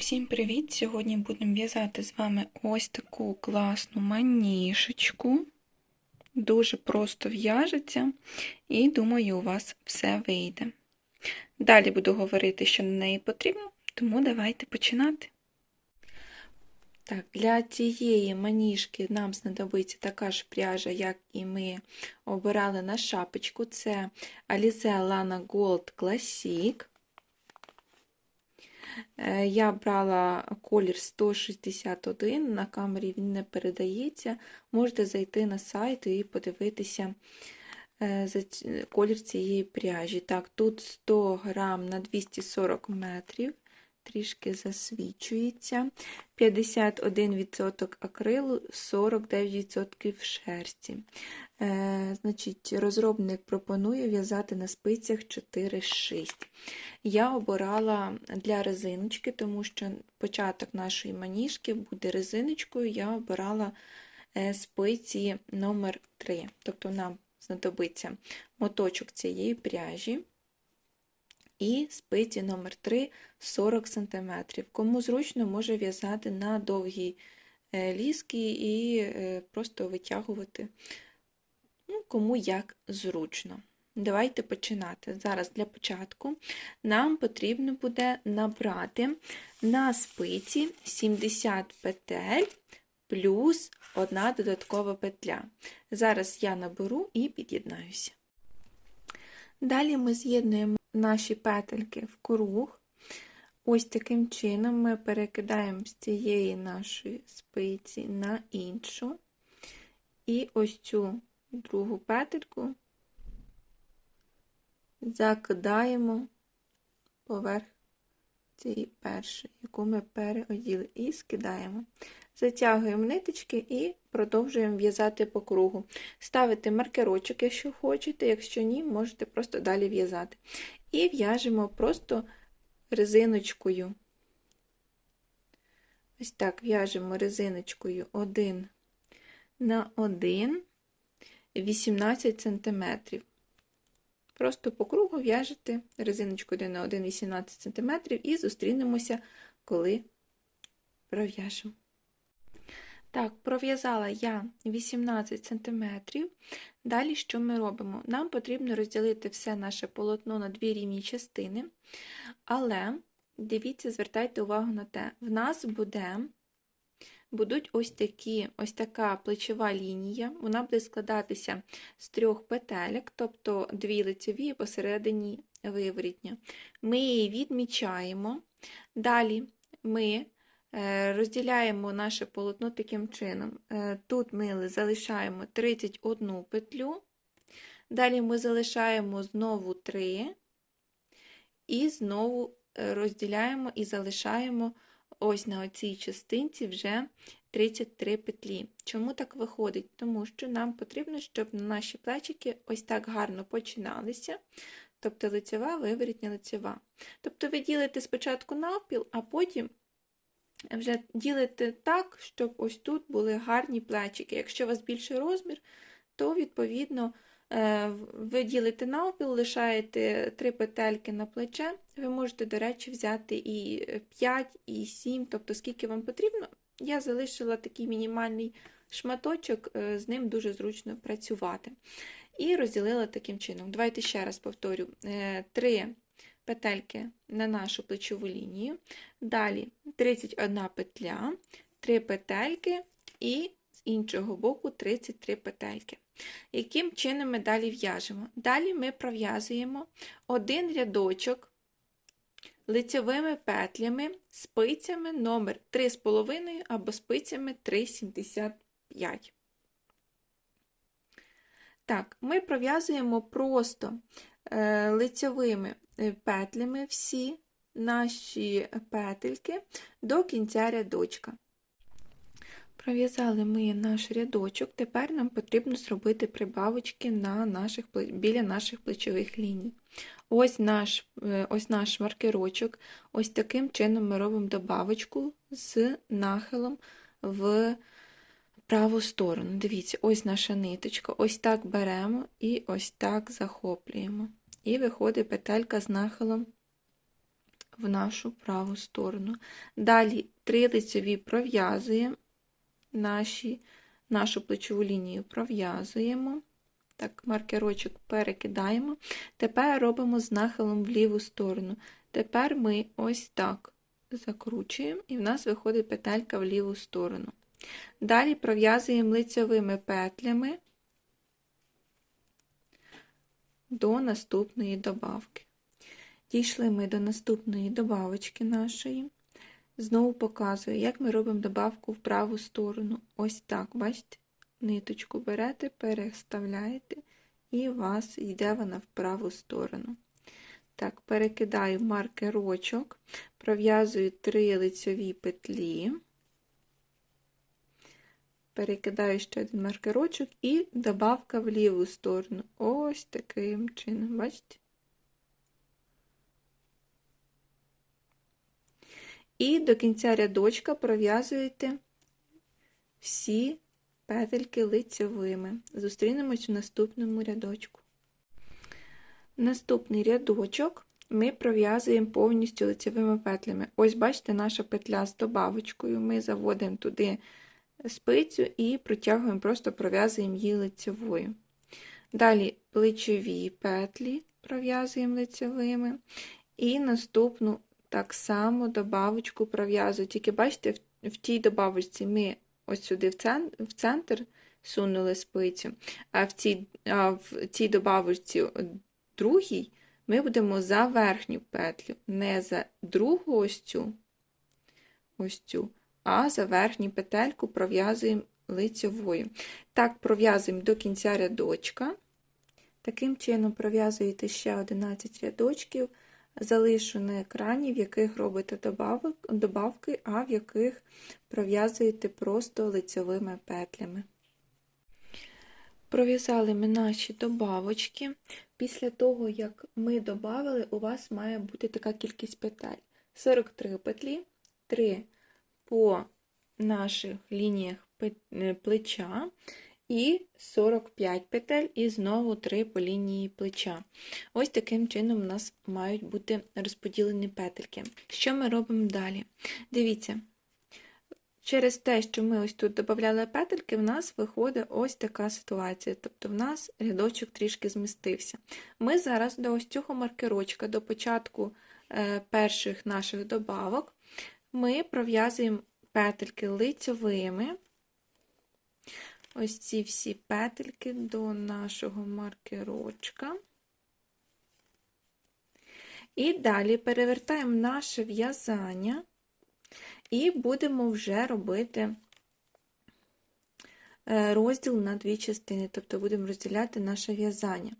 Всім привіт! Сьогодні будемо в'язати з вами ось таку класну манішечку. Дуже просто в'яжеться, і думаю, у вас все вийде. Далі буду говорити, що на неї потрібно, тому давайте починати. Так, Для цієї маніжки нам знадобиться така ж пряжа, як і ми обирали на шапочку. Це Alize Lana Gold Classic. Я брала колір 161, на камері він не передається. Можете зайти на сайт і подивитися колір цієї пряжі. Так, тут 100 грам на 240 метрів, трішки засвічується. 51% акрилу, 49% шерсті. Е, значить, Розробник пропонує в'язати на спицях 4-6. Я обирала для резиночки, тому що початок нашої маніжки буде резиночкою, я обирала е, спиці номер 3 Тобто нам знадобиться моточок цієї пряжі. І спиці номер 3 40 см. Кому зручно, може в'язати на довгій е, ліски і просто витягувати ну, кому як зручно. Давайте починати. Зараз для початку нам потрібно буде набрати на спиці 70 петель плюс одна додаткова петля. Зараз я наберу і під'єднаюся. Далі ми з'єднуємо наші петельки в круг. Ось таким чином ми перекидаємо з цієї нашої спиці на іншу. І ось цю другу петельку закидаємо поверх цієї першої, яку ми переоділи, і скидаємо. Затягуємо ниточки і продовжуємо в'язати по кругу. Ставите маркерочок, якщо хочете, якщо ні, можете просто далі в'язати. І в'яжемо просто резиночкою. Ось так в'яжемо резиночкою один на один. 18 см. Просто по кругу в'яжете резиночку 1 на 1 18 см і зустрінемося, коли пров'яжемо. Так, пров'язала я 18 см. Далі що ми робимо? Нам потрібно розділити все наше полотно на дві рівні частини, але дивіться, звертайте увагу на те, в нас буде будуть ось такі, ось така плечова лінія, вона буде складатися з трьох петелек, тобто дві лицеві і посередині виворітня. Ми її відмічаємо. Далі ми розділяємо наше полотно таким чином. Е, тут ми залишаємо 31 петлю, далі ми залишаємо знову 3 і знову е, розділяємо і залишаємо ось на оцій частинці вже 33 петлі. Чому так виходить? Тому що нам потрібно, щоб наші плечики ось так гарно починалися. Тобто лицева, виворітня лицева. Тобто ви ділите спочатку навпіл, а потім вже ділите так, щоб ось тут були гарні плечики. Якщо у вас більший розмір, то, відповідно, е, ви ділите навпіл, лишаєте 3 петельки на плече, ви можете, до речі, взяти і 5, і 7, тобто скільки вам потрібно. Я залишила такий мінімальний шматочок, е, з ним дуже зручно працювати. І розділила таким чином. Давайте ще раз повторю: 3 е, петельки на нашу плечову лінію. Далі 31 петля, 3 петельки і з іншого боку 33 петельки. Яким чином ми далі в'яжемо? Далі ми пров'язуємо один рядочок лицевими петлями, спицями номер 3,5 або спицями 3,75. Так, ми пров'язуємо просто е, лицевими е, петлями всі наші петельки до кінця рядочка. Пров'язали ми наш рядочок, тепер нам потрібно зробити прибавочки на наших, біля наших плечових ліній. Ось наш е, ось наш маркерочок, ось таким чином ми робимо добавочку з нахилом в праву сторону. Дивіться, ось наша ниточка, ось так беремо і ось так захоплюємо. І виходить петелька з нахилом в нашу праву сторону. Далі три лицеві пров'язуємо наші, нашу плечову лінію пров'язуємо. Так, маркерочок перекидаємо. Тепер робимо з нахилом в ліву сторону. Тепер ми ось так закручуємо, і в нас виходить петелька в ліву сторону. Далі пров'язуємо лицевими петлями до наступної добавки. Дійшли ми до наступної добавочки нашої. Знову показую, як ми робимо добавку в праву сторону. Ось так, бачите? Ниточку берете, переставляєте, і у вас йде вона в праву сторону. Так, перекидаю маркерочок, пров'язую три лицьові петлі, перекидаю ще один маркерочок і добавка в ліву сторону. Ось таким чином, бачите? І до кінця рядочка пров'язуєте всі петельки лицьовими. Зустрінемось у наступному рядочку. Наступний рядочок ми пров'язуємо повністю лицевими петлями. Ось, бачите, наша петля з добавочкою. Ми заводимо туди спицю і протягуємо, просто пров'язуємо її лицевою. Далі плечові петлі пров'язуємо лицевими. І наступну так само добавочку пров'язую. Тільки бачите, в тій добавочці ми ось сюди в центр, сунули спицю, а в цій, а в цій добавочці другій ми будемо за верхню петлю, не за другу ось цю, ось цю, а за верхню петельку пров'язуємо лицьовою. Так, пров'язуємо до кінця рядочка. Таким чином пров'язуєте ще 11 рядочків, залишу на екрані, в яких робите добавки, а в яких пров'язуєте просто лицьовими петлями. Пров'язали ми наші добавочки. Після того, як ми додали, у вас має бути така кількість петель. 43 петлі, 3 по наших лініях е, плеча і 45 петель, і знову 3 по лінії плеча. Ось таким чином у нас мають бути розподілені петельки. Що ми робимо далі? Дивіться, Через те, що ми ось тут додавали петельки, в нас виходить ось така ситуація. Тобто в нас рядочок трішки змістився. Ми зараз до ось цього маркерочка, до початку е, перших наших добавок, ми пров'язуємо петельки лицьовими. Ось ці всі петельки до нашого маркерочка. І далі перевертаємо наше в'язання. І будемо вже робити е, розділ на дві частини, тобто будемо розділяти наше в'язання.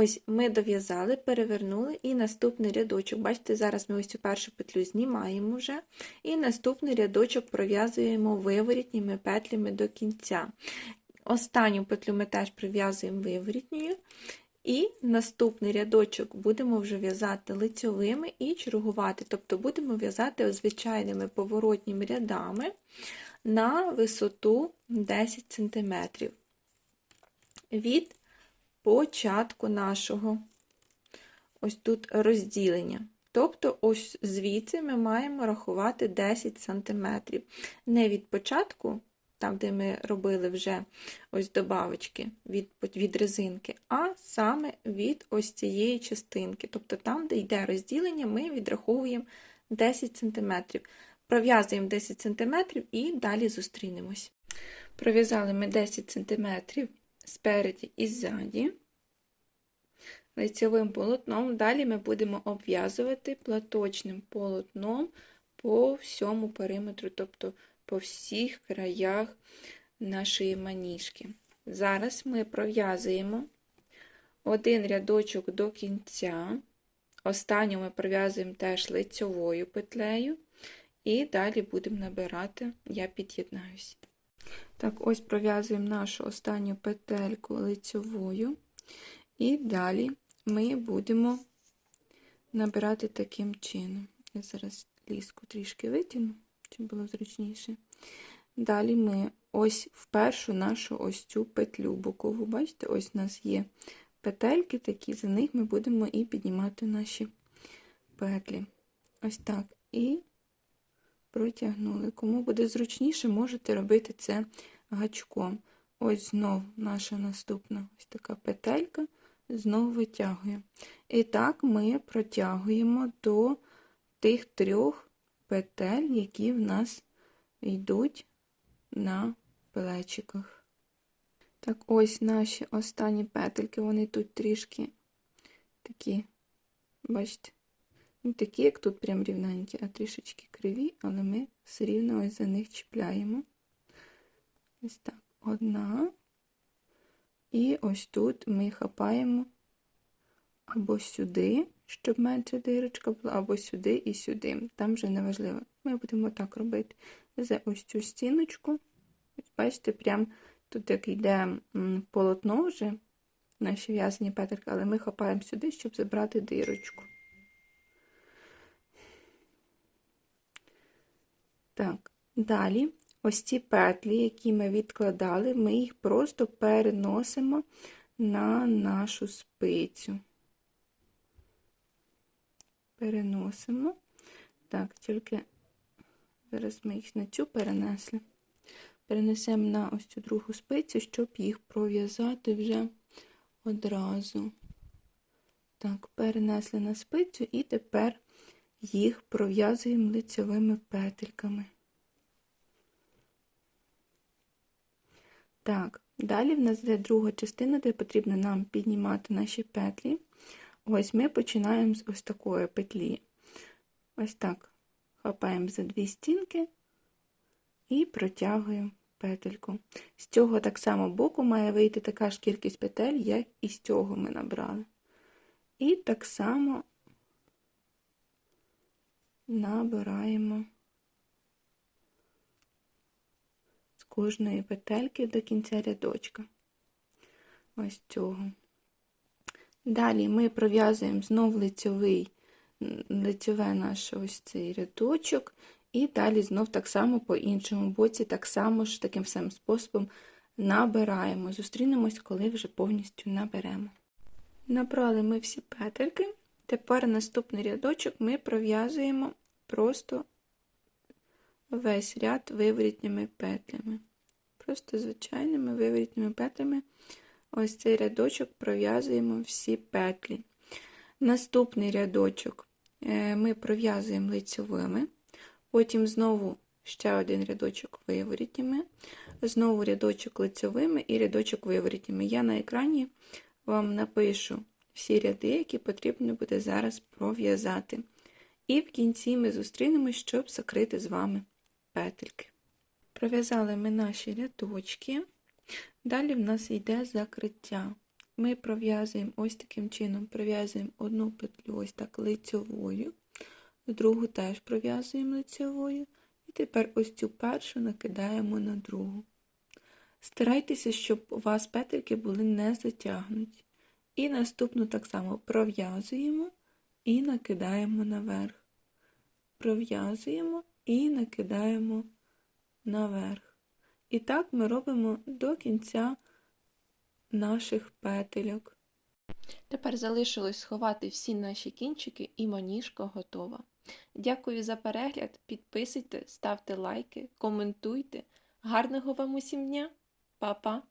Ось ми дов'язали, перевернули, і наступний рядочок. Бачите, зараз ми ось цю першу петлю знімаємо вже, і наступний рядочок пров'язуємо виворітніми петлями до кінця. Останню петлю ми теж прив'язуємо виворітньою, і наступний рядочок будемо вже в'язати лицьовими і чергувати, тобто будемо в'язати звичайними поворотніми рядами на висоту 10 см від початку нашого ось тут розділення. Тобто, ось звідси ми маємо рахувати 10 см. Не від початку там, де ми робили вже ось добавочки від від резинки, а саме від ось цієї частинки. Тобто там, де йде розділення, ми відраховуємо 10 см. Пров'язуємо 10 см і далі зустрінемось. Пров'язали ми 10 см спереді і ззаді. Лицевим полотном, далі ми будемо обв'язувати платочним полотном по всьому периметру, тобто по всіх краях нашої маніжки. Зараз ми пров'язуємо один рядочок до кінця, останню ми пров'язуємо теж лицьовою петлею, і далі будемо набирати, я під'єднаюся. Так, ось пров'язуємо нашу останню петельку лицьовою, і далі ми будемо набирати таким чином. Я зараз ліску трішки витягну щоб було зручніше. Далі ми ось в першу нашу ось цю петлю бокову. Бачите, ось у нас є петельки такі, за них ми будемо і піднімати наші петлі. Ось так. І протягнули. Кому буде зручніше, можете робити це гачком. Ось знов наша наступна ось така петелька, знову витягуємо. І так ми протягуємо до тих трьох петель, які в нас йдуть на плечиках. Так, ось наші останні петельки, вони тут трішки такі, бачите, не такі, як тут прям рівненькі, а трішечки криві, але ми все рівно ось за них чіпляємо. Ось так, одна. І ось тут ми хапаємо або сюди, щоб менша дирочка була, або сюди і сюди. Там вже не важливо. Ми будемо так робити. За ось цю стіночку. Ось бачите, прям тут як йде полотно вже, наші в'язані петельки, але ми хапаємо сюди, щоб забрати дирочку. Так, далі ось ці петлі, які ми відкладали, ми їх просто переносимо на нашу спицю. Переносимо. Так, тільки зараз ми їх на цю перенесли. Перенесемо на ось цю другу спицю, щоб їх пров'язати вже одразу. Так, перенесли на спицю і тепер їх пров'язуємо лицевими петельками. Так, далі в нас йде друга частина, де потрібно нам піднімати наші петлі. Ось ми починаємо з ось такої петлі. Ось так. Хапаємо за дві стінки і протягуємо петельку. З цього так само боку має вийти така ж кількість петель, як і з цього ми набрали. І так само набираємо з кожної петельки до кінця рядочка. Ось цього. Далі ми пров'язуємо знов лицьовий, лицьове наш ось цей рядочок, і далі знов так само по іншому боці, так само ж таким самим способом набираємо. Зустрінемось, коли вже повністю наберемо. Набрали ми всі петельки. Тепер наступний рядочок ми пров'язуємо просто весь ряд виворітніми петлями. Просто звичайними виворітніми петлями ось цей рядочок пров'язуємо всі петлі. Наступний рядочок е, ми пров'язуємо лицьовими, потім знову ще один рядочок виворітніми, знову рядочок лицьовими і рядочок виворітніми. Я на екрані вам напишу всі ряди, які потрібно буде зараз пров'язати. І в кінці ми зустрінемось, щоб закрити з вами петельки. Пров'язали ми наші рядочки. Далі в нас йде закриття. Ми пров'язуємо ось таким чином, пров'язуємо одну петлю ось так лицьовою, другу теж пров'язуємо лицьовою, і тепер ось цю першу накидаємо на другу. Старайтеся, щоб у вас петельки були не затягнуті. І наступну так само пров'язуємо і накидаємо наверх. Пров'язуємо і накидаємо наверх. І так ми робимо до кінця наших петельок. Тепер залишилось сховати всі наші кінчики і маніжка готова. Дякую за перегляд, підписуйте, ставте лайки, коментуйте. Гарного вам усім дня! Па-па!